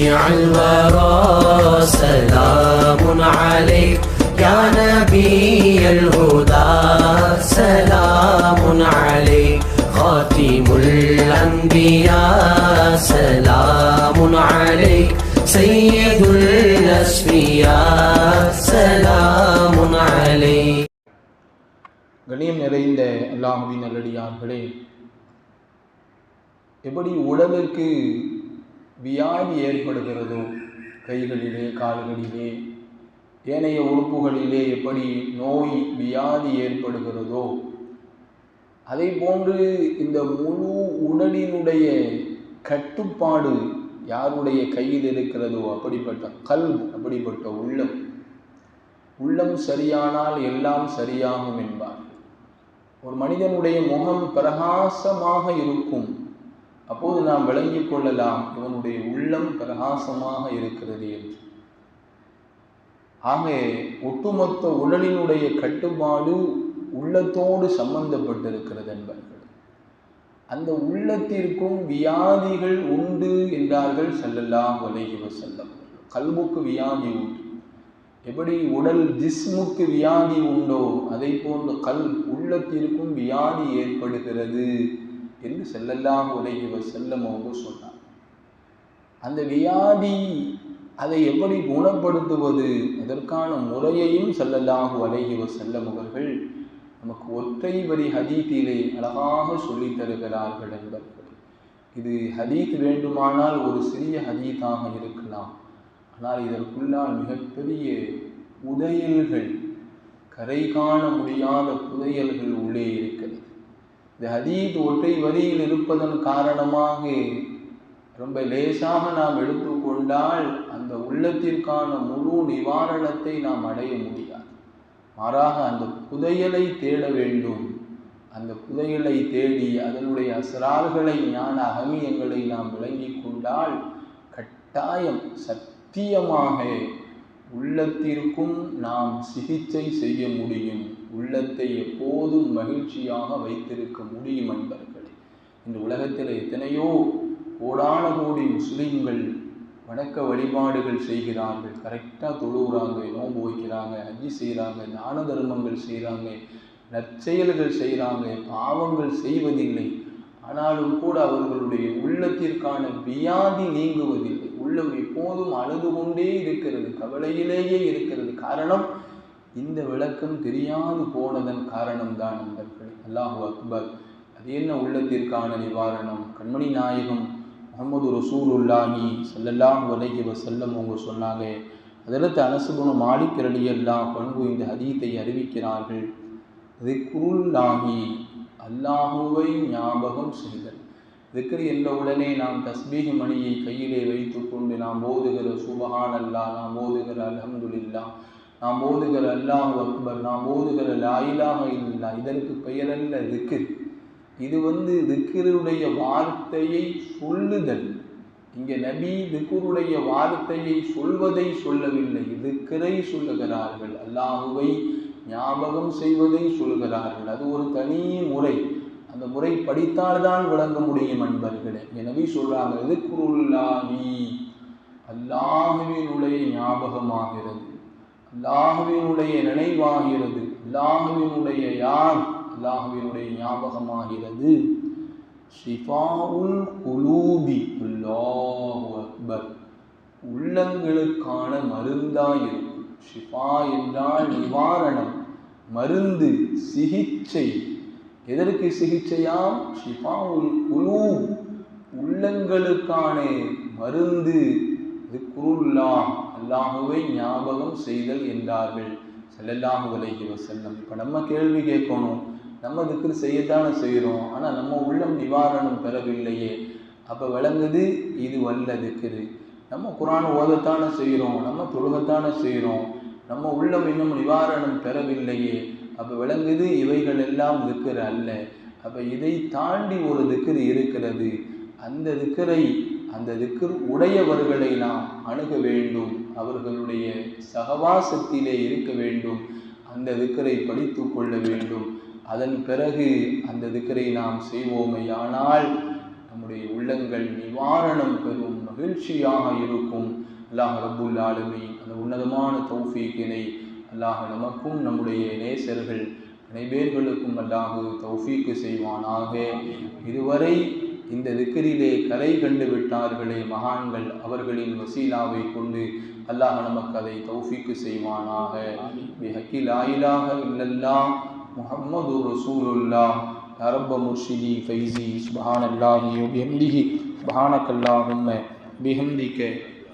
شفيع الورى سلام عليك يا نبي الهدى سلام عليك خاتم الأنبياء سلام عليك سيد الأسفياء سلام عليك கண்ணியம் நிறைந்த அல்லாஹுவின் நல்லடியார்களே எப்படி உடலுக்கு வியாதி ஏற்படுகிறதோ கைகளிலே கால்களிலே ஏனைய உறுப்புகளிலே எப்படி நோய் வியாதி ஏற்படுகிறதோ அதை போன்று இந்த முழு உடலினுடைய கட்டுப்பாடு யாருடைய கையில் இருக்கிறதோ அப்படிப்பட்ட கல் அப்படிப்பட்ட உள்ளம் உள்ளம் சரியானால் எல்லாம் சரியாகும் என்பார் ஒரு மனிதனுடைய முகம் பிரகாசமாக இருக்கும். அப்போது நாம் விளங்கிக் கொள்ளலாம் இவனுடைய உள்ளம் பிரகாசமாக இருக்கிறது என்று. ஆக ஒட்டுமொத்த உடலினுடைய கட்டுப்பாடு உள்ளத்தோடு சம்பந்தப்பட்டிருக்கிறது என்பார்கள். அந்த உள்ளத்திற்கும் வியாதிகள் உண்டு என்றார்கள் செல்லலாம் வலைகி செல்லம் கல்புக்கு வியாதி உண்டு. எப்படி உடல் ஜிஸ்முக்கு வியாதி உண்டோ அதை போன்ற கல் உள்ளத்திற்கும் வியாதி ஏற்படுகிறது. என்று செல்லெல்லாம் உலகி செல்லம் சொன்னார் அந்த வியாதி அதை எப்படி குணப்படுத்துவது? அதற்கான முறையையும் செல்லல்லாஹு அலைஹி செல்லமுகர்கள் நமக்கு ஒற்றை வரி ஹதீத்திலே அழகாக சொல்லித் தருகிறார்கள் என்பார்கள் இது ஹதீத் வேண்டுமானால் ஒரு சிறிய ஹதீத்தாக இருக்கலாம். ஆனால் இதற்குள்ளால் மிகப்பெரிய புதையல்கள் கரை காண முடியாத புதையல்கள் உள்ளே இருக்கிறது. இந்த ஹதீத் ஒற்றை வரியில் இருப்பதன் காரணமாக ரொம்ப லேசாக நாம் எடுத்துக்கொண்டால் அந்த உள்ளத்திற்கான முழு நிவாரணத்தை நாம் அடைய முடியாது. மாறாக அந்த புதையலை தேட வேண்டும். அந்த புதையலை தேடி அதனுடைய அசரால்களை ஞான அகமியங்களை நாம் விளங்கி கொண்டால் கட்டாயம் சத்தியமாக உள்ளத்திற்கும் நாம் சிகிச்சை செய்ய முடியும். உள்ளத்தை எப்போதும் மகிழ்ச்சியாக வைத்திருக்க முடியும் என்பர்களே இந்த உலகத்தில் எத்தனையோ கோடான கோடி முஸ்லீம்கள் வணக்க வழிபாடுகள் செய்கிறார்கள். கரெக்டாக தொழுகிறாங்க நோன்பு வைக்கிறாங்க அஜி செய்கிறாங்க தான தர்மங்கள் செய்கிறாங்க நற்செயல்கள் செய்கிறாங்க பாவங்கள் செய்வதில்லை. ஆனாலும் கூட அவர்களுடைய உள்ளத்திற்கான வியாதி நீங்குவதில்லை. உள்ளம் எப்போதும் அழுது கொண்டே இருக்கிறது கவலையிலேயே இருக்கிறது. காரணம் இந்த விளக்கம் தெரியாது போனதன் காரணம்தான் நண்பர்களே அல்லாஹு அக்பர் அது என்ன உள்ளத்திற்கான நிவாரணம்? கண்மணி நாயகம் முகமது ரசூலுல்லாஹி சல்லல்லாம் வலைகி வசல்லம் அவங்க சொன்னாங்க அதற்கு அனசுகுண மாலிக் ரலியெல்லாம் பண்பு இந்த ஹதீத்தை அறிவிக்கிறார்கள். ரிக்ருல்லாஹி அல்லாஹுவை ஞாபகம் செய்தல். திக்ரி என்ற உடனே நாம் தஸ்பீக மணியை கையிலே வைத்து நாம் ஓதுகிற சுபஹான் அல்லா நாம் ஓதுகிற அலமதுல்லா நாம் ஓதுகிற அல்லாஹ் அக்பர் நாம் ஓதுகிற லாயிலாக இல்லா இதற்கு பெயரல்ல திக்கிர் இது வந்து திக்கருடைய வார்த்தையை சொல்லுதல். இங்கே நபி திக்குருடைய வார்த்தையை சொல்வதை சொல்லவில்லை திக்கரை சொல்லுகிறார்கள். அல்லாஹுவை ஞாபகம் செய்வதை சொல்கிறார்கள் அது ஒரு தனி முறை. அந்த முறை படித்தால்தான் விளங்க முடியும் அன்பர்களே. எனவே சொல்றாங்க எதுக்குருல்லாஹி அல்லாஹுவினுடைய ஞாபகமாகிறது. அல்லாஹுவினுடைய நினைவாகிறது. அல்லாஹுவினுடைய யார்? அல்லாஹுவினுடைய ஞாபகமாகிறது. ஷிஃபாவுல் குலூபி. அல்லாஹு அக்பர். உள்ளங்களுக்கான மருந்தாயிருக்கும். ஷிஃபா என்றால் நிவாரணம் மருந்து சிகிச்சை. எதற்கு சிகிச்சையாம்? ஷிஃபாவுல் குலூ உள்ளங்களுக்கான மருந்து குருல்லா அல்லாஹுவை ஞாபகம் செய்தல் என்றார்கள். செல்லல்லாஹு விலகி வசல்லம் இப்போ நம்ம கேள்வி கேட்கணும். நம்ம திக்ரு செய்யத்தானே செய்கிறோம் ஆனால் நம்ம உள்ளம் நிவாரணம் பெறவில்லையே. அப்போ விளங்குது இது வல்ல திக்ரு. நம்ம குரான் ஓதத்தானே செய்கிறோம் நம்ம தொழுகத்தானே செய்கிறோம் நம்ம உள்ளம் இன்னும் நிவாரணம் பெறவில்லையே. அப்போ விளங்குது இவைகள் எல்லாம் திக்கர் அல்ல. அப்போ இதை தாண்டி ஒரு திக்கர் இருக்கிறது. அந்த திக்கரை அந்த திக்கர் உடையவர்களை நாம் அணுக வேண்டும். அவர்களுடைய சகவாசத்திலே இருக்க வேண்டும். அந்த திக்கரை படித்து கொள்ள வேண்டும். அதன் பிறகு அந்த திக்கரை நாம் செய்வோமையானால் ஆனால் நம்முடைய உள்ளங்கள் நிவாரணம் பெறும் மகிழ்ச்சியாக இருக்கும். அல்லாஹ் ரபுல் ஆளுமை அந்த உன்னதமான தௌஃபீக்கினை அல்லாஹ் நமக்கும் நம்முடைய நேசர்கள் அனைவேர்களுக்கும் அல்லாஹு தௌஃபீக்கு செய்வானாக. இதுவரை இந்த திக்கரிலே கலை கண்டு விட்டார்களே மகான்கள் அவர்களின் வசீலாவை கொண்டு அல்லாஹ் நமக்கு அதை தௌஃபிக்கு செய்வானாக. ஹக்கி ஆயிலாக இல்லல்லா முகம்மது ரசூலுல்லா ரப்ப முர்ஷிதி ஃபைசி சுபஹான் அல்லாஹி எம்டிஹி சுபஹானக் அல்லாஹும்ம பிஹம்திக்க.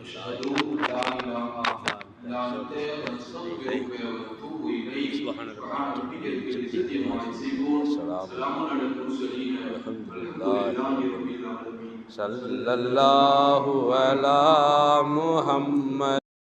அஷ்ஹது லா لا إله إلا أنت نستغفرك ونتوب إليك سبحان ربك رب العزة عما يصفون سلام۔ على المرسلين والحمد لله رب العالمين صلى الله على محمد۔